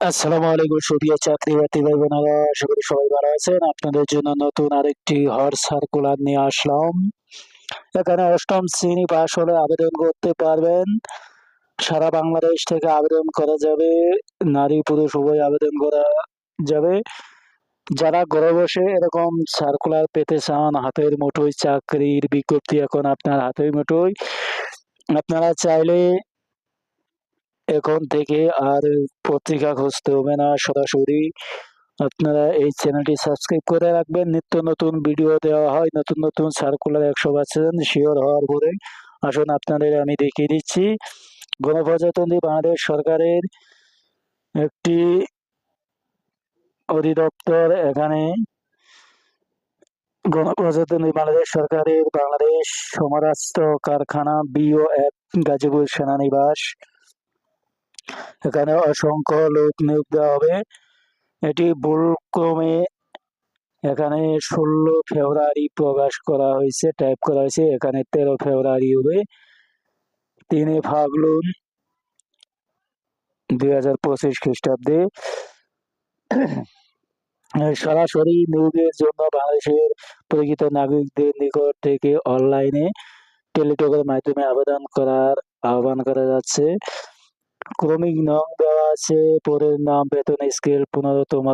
আসসালামু আলাইকুম, সুপ্রিয় চাকরি বাকরি ভাই বোনেরা, আশা করি সবাই ভালো আছেন। আপনাদের জন্য নতুন আরেকটি হর সার্কুলার নিয়ে আসলাম। এখানে অষ্টম শ্রেণি পাশ হলে আবেদন করতে পারবেন। সারা বাংলাদেশ থেকে আবেদন করা যাবে। নারী, পুরুষ, উভয় আবেদন করা যাবে। যারা ঘরে বসে এরকম সার্কুলার পেতে চান, হাতের মুঠোয় চাকরির বিজ্ঞপ্তি এখন আপনার হাতের মুঠোয়। আপনারা চাইলে এখন থেকে আর পত্রিকা খুঁজতে হবে না, সরাসরি আপনারা এই চ্যানেলটি সাবস্ক্রাইব করে রাখবেন। নিত্য নতুন ভিডিও দেওয়া হয়, নতুন নতুন সার্কুলার একশো পার্সেন্ট শিওর হওয়ার পরে আসুন আপনাদের আমি দেখিয়ে দিচ্ছি। গণপ্রজাতন্ত্রী বাংলাদেশ সরকারের একটি অধিদপ্তর, এখানে গণপ্রজাতন্ত্রী বাংলাদেশ সরকারের বাংলাদেশ সমরাস্ত্র কারখানা বিওএফ গাজীপুর সেনানিবাস। এখানে অসংখ্য লোক নিয়োগ দেওয়া হবে। এটি ভুলক্রমে এখানে ষোলো ফেব্রুয়ারি প্রকাশ করা হয়েছে টাইপ করা হয়েছে। এখানে তেরো ফেব্রুয়ারি হবে। তিনে ফাগলুন দুই খ্রিস্টাব্দে সরাসরি নিয়োগের জন্য বাংলাদেশের প্রকৃত নাগরিকদের নিকট থেকে অনলাইনে টেলিটকের মাধ্যমে আবেদন করার আহ্বান করা যাচ্ছে। ক্রমিক নং দেওয়া আছে পরের নাম বেতন স্কেল পনেরো পনেরোতম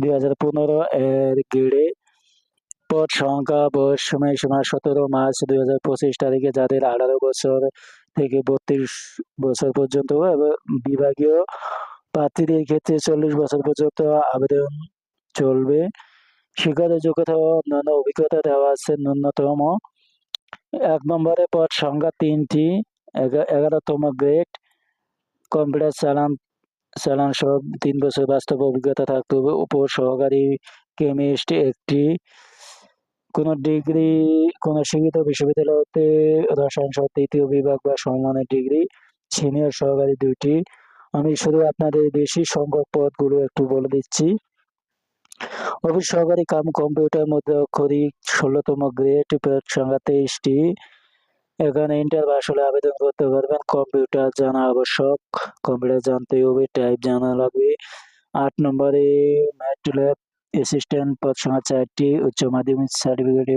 দুই হাজার পনেরো এর গেড়ে পদ সংখ্যা বয়স সময় সীমা সতেরো মার্চ দুই হাজার পঁচিশ তারিখে যাদের আঠারো বছর থেকে বত্রিশ বছর পর্যন্ত এবং বিভাগীয় প্রার্থীদের ক্ষেত্রে চল্লিশ বছর পর্যন্ত আবেদন চলবে শিক্ষাগত যোগ্যতা ও অন্যান্য অভিজ্ঞতা দেওয়া আছে ন্যূনতম এক নম্বরে পদ সংখ্যা তিনটি এগারোতম গ্রেড কম্পিউটার চালান চালান সহ তিন বছর বাস্তব অভিজ্ঞতা থাকতে হবে। উপর সহকারী কেমিস্ট একটি, কোন ডিগ্রি, কোন শিক্ষিত বিশ্ববিদ্যালয় হতে রসায়ন সহ তৃতীয় বিভাগ বা সম্মানের ডিগ্রি, সিনিয়র সহকারী দুইটি। আমি শুধু আপনাদের বেশি সংখ্যক পদগুলো একটু বলে দিচ্ছি। অফিস সহকারী কাম কম্পিউটার মধ্যে অক্ষরিক ষোলোতম গ্রেড সংখ্যা তেইশটি। এখানে ইন্টার পাস হলে আবেদন করতে পারবেন। কম্পিউটার জানা আবশ্যক। কম্পিউটার জানতে হবে টাইপ জানা লাগবে। আট নম্বরে ম্যাটল্যাব অ্যাসিস্ট্যান্ট পদ সংখ্যা চারটি, উচ্চ মাধ্যমিক সার্টিফিকেটে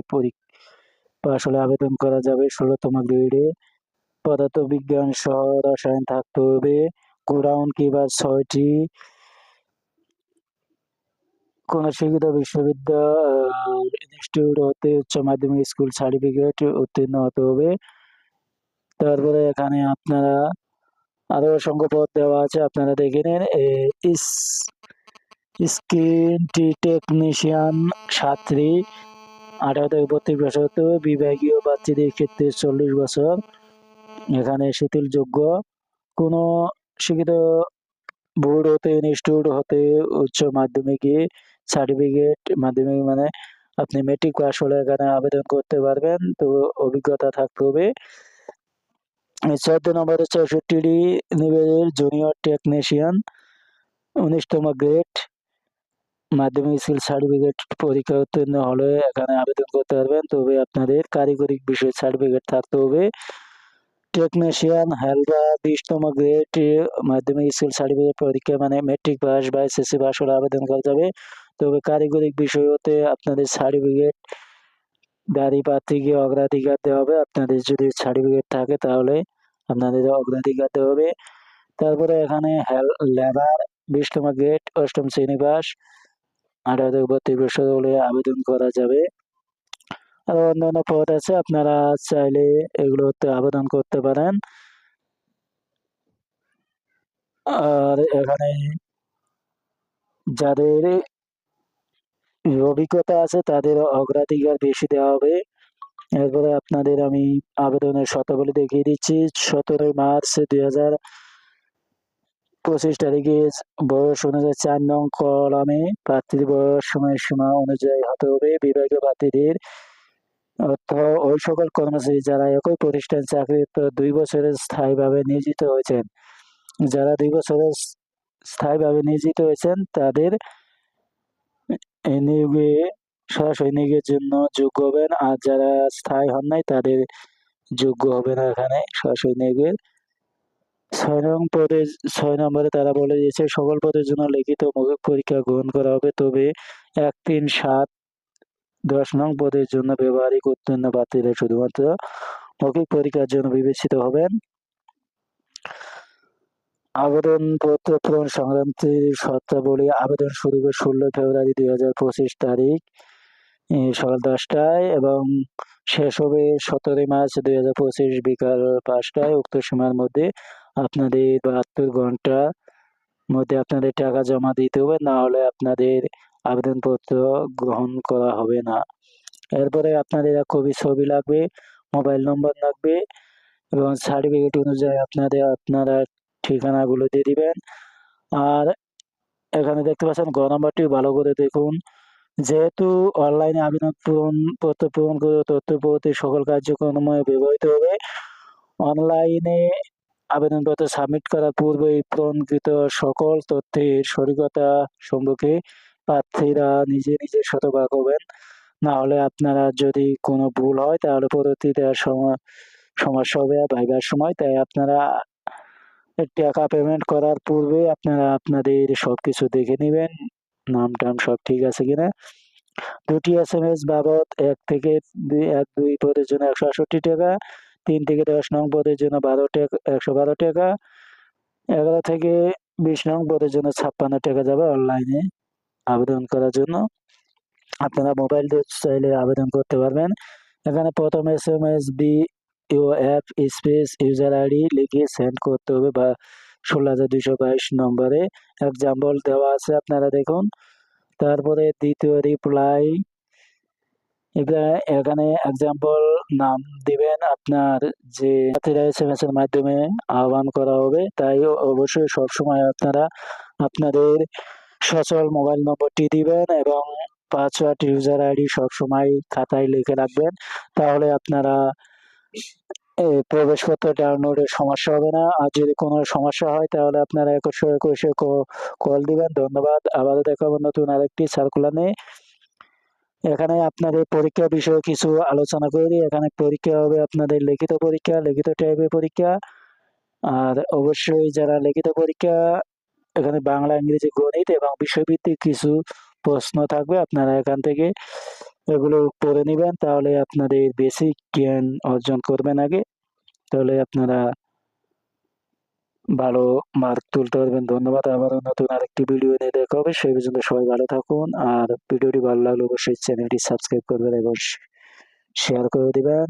পাস হলে আবেদন করা যাবে ষোলোতম গ্রেডে পদার্থ বিজ্ঞান সহ রসায়ন থাকতে হবে। গোডাউন কিবার ছয়টি? কোন শিক্ষিত বিশ্ববিদ্যালয় ইনস্টিটিউট হতে উচ্চ মাধ্যমিক স্কুল সার্টিফিকেট উত্তীর্ণ হতে হবে। তারপরে এখানে আপনারা আরও অসংখ্য পদ দেওয়া আছে, আপনারা দেখে নিন। স্ক্রিন টেকনিশিয়ান ছাত্রী, আঠারো থেকে বত্রিশ বছর হতে হবে বিভাগীয় বাচ্চাদের ক্ষেত্রে চল্লিশ বছর। এখানে শিথিলযোগ্য। কোনো শিক্ষিত বোর্ড হতে ইনস্টিটিউট হতে উচ্চ মাধ্যমিকে সার্টিফিকেট মাধ্যমিক মানে আপনি মেট্রিক পাস হলে এখানে আবেদন করতে পারবেন। তো অভিজ্ঞতা থাকতে হবে। চোদ্দ নম্বরে চৌষট্টি নিবেদের জুনিয়র টেকনিশিয়ান উনিশতম গ্রেড মাধ্যমিক স্কুল সার্টিফিকেট পরীক্ষা উত্তীর্ণ হলে এখানে আবেদন করতে পারবেন। তবে আপনাদের কারিগরিক বিষয় সার্টিফিকেট থাকতে হবে। টেকনিশিয়ান হেলপার বিশতম গ্রেড মাধ্যমিক স্কুল সার্টিফিকেট পরীক্ষা মানে মেট্রিক পাস বা এসএসসি পাস হলে আবেদন করা যাবে। তবে কারিগরিক বিষয় হতে আপনাদের সার্টিফিকেট গাড়ি প্রার্থীকে অগ্রাধিকার দেওয়া হবে। আপনাদের যদি সার্টিফিকেট থাকে তাহলে আপনাদের অগ্রাধিকার দেওয়া হবে। তারপরে এখানে লেবার, বিশতম গ্রেড, অষ্টম শ্রেণি পাস, আঠারো থেকে বছর আবেদন করা যাবে। আরও অন্যান্য পদ আছে, আপনারা চাইলে এগুলোতে আবেদন করতে পারেন। আর এখানে যাদের অভিজ্ঞতা আছে তাদের অগ্রাধিকার বেশি দেওয়া হবে। এরপরে আপনাদের আমি আবেদনের শর্তাবলী দেখিয়ে দিচ্ছি। সতেরোই মার্চ দুই হাজার পঁচিশ তারিখে বয়স অনুযায়ী চার নং কলামে প্রার্থীর বয়স সময় সীমা অনুযায়ী হতে হবে। বিভাগীয় প্রার্থীদের অর্থ, ওই সকল কর্মচারী যারা একই প্রতিষ্ঠান চাকরিরত দুই বছরের স্থায়ীভাবে নিয়োজিত হয়েছেন। যারা দুই বছরের স্থায়ীভাবে নিয়োজিত হয়েছেন, তাদের জন্য যোগ্য হবেন আর যারা স্থায়ী হন নাই, তাদের যোগ্য হবে না এখানে। ছয় নং পদে, ছয় নম্বরে তারা বলে দিয়েছে, সকল পদের জন্য লিখিত মৌখিক পরীক্ষা গ্রহণ করা হবে। তবে এক, তিন, সাত, দশ নং পদের জন্য ব্যবহারিক উত্তীর্ণ প্রার্থীরা শুধুমাত্র মৌখিক পরীক্ষার জন্য বিবেচিত হবেন। আবেদনপত্র পূরণ সংক্রান্ত শর্তাবলী আবেদন শুরু হবে ষোলো ফেব্রুয়ারি দুই হাজার পঁচিশ তারিখ সকাল দশটায় এবং শেষ হবে সতেরোই মার্চ দুই হাজার পঁচিশ বিকাল পাঁচটায়। উক্ত সময়ের মধ্যে আপনাদের বাহাত্তর ঘণ্টা মধ্যে আপনাদের টাকা জমা দিতে হবে, না হলে আপনাদের আবেদনপত্র গ্রহণ করা হবে না। এরপরে আপনাদের কপি ছবি লাগবে, মোবাইল নম্বর লাগবে এবং সার্টিফিকেট অনুযায়ী আপনাদের, আপনারা ঠিকানাগুলো দিয়ে দিবেন। আর এখানে দেখতে পাচ্ছেন গ নাম্বারটি ভালো করে দেখুন। যেহেতু অনলাইনে আবেদন পূরণ, পত্র পূরণ করে তথ্য পদ্ধতি সকল কার্যক্রমে ব্যবহৃত হবে। অনলাইনে আবেদনপত্র সাবমিট করার পূর্বে পূরণকৃত সকল তথ্যের সঠিকতা সম্পর্কে প্রার্থীরা নিজে নিজে শতভাগ হবেন। না হলে আপনারা যদি কোনো ভুল হয়, তাহলে পরবর্তীতে সময় সমস্যা হবে ভাইবার সময়। তাই আপনারা টাকা পেমেন্ট করার পূর্বে আপনারা আপনাদের সব কিছু দেখে নেবেন। নাম টাম সব ঠিক আছে কিনা? দুটি এস এম এস বাবদ, এক থেকে এক, দুই পদের জন্য একশো আষট্টি টাকা, তিন থেকে দশ নং পদের জন্য বারো টাকা, একশো বারো টাকা, এগারো থেকে বিশ নং পদের জন্য ছাপ্পান্ন টাকা যাবে অনলাইনে আবেদন করার জন্য। আপনারা মোবাইল দিয়ে চাইলে আবেদন করতে পারবেন। এখানে প্রথম S M S B U app space user ID লিখে সেন্ড করতে হবে বা ষোলো হাজার দুইশো বাইশ নম্বরে। এক্সাম্পল দেওয়া আছে আপনারা দেখুন। তারপরে দ্বিতীয় রিপ্লাই এখানে এক্সাম্পল নাম দিবেন আপনার যে এস এর মাধ্যমে আহ্বান করা হবে। তাই অবশ্যই সবসময় আপনারা আপনাদের সচল মোবাইল নম্বরটি দিবেন এবং পাসওয়ার্ড ইউজার আইডি সবসময় খাতায় লিখে রাখবেন। তাহলে আপনারা এই প্রবেশপত্র ডাউনলোডের সমস্যা হবে না। আর যদি কোনো সমস্যা হয়, তাহলে আপনারা একশো একুশে কল দিবেন। ধন্যবাদ। আবারও দেখাবো নতুন আরেকটি সার্কুলার এখানে আপনাদের পরীক্ষা বিষয়ে কিছু আলোচনা করি এখানে পরীক্ষা হবে আপনাদের লিখিত পরীক্ষা, লিখিত টাইপের পরীক্ষা। আর অবশ্যই যারা লিখিত পরীক্ষা, এখানে বাংলা, ইংরেজি, গণিত এবং বিষয়ভিত্তিক কিছু প্রশ্ন থাকবে, আপনারা এখান থেকে এগুলো পড়ে নেবেন, তাহলে আপনাদের বেসিক জ্ঞান অর্জন করবেন আগে। তাহলে আপনারা ভালো মার্ক তুলতে পারবেন। ধন্যবাদ। আবার নতুন আরেকটি ভিডিও নিয়ে দেখা হবে। সেই পর্যন্ত সবাই ভালো থাকুন। আর ভিডিওটি ভালো লাগলে অবশ্যই চ্যানেলটি সাবস্ক্রাইব করবেন এবং শেয়ার করে দিবেন।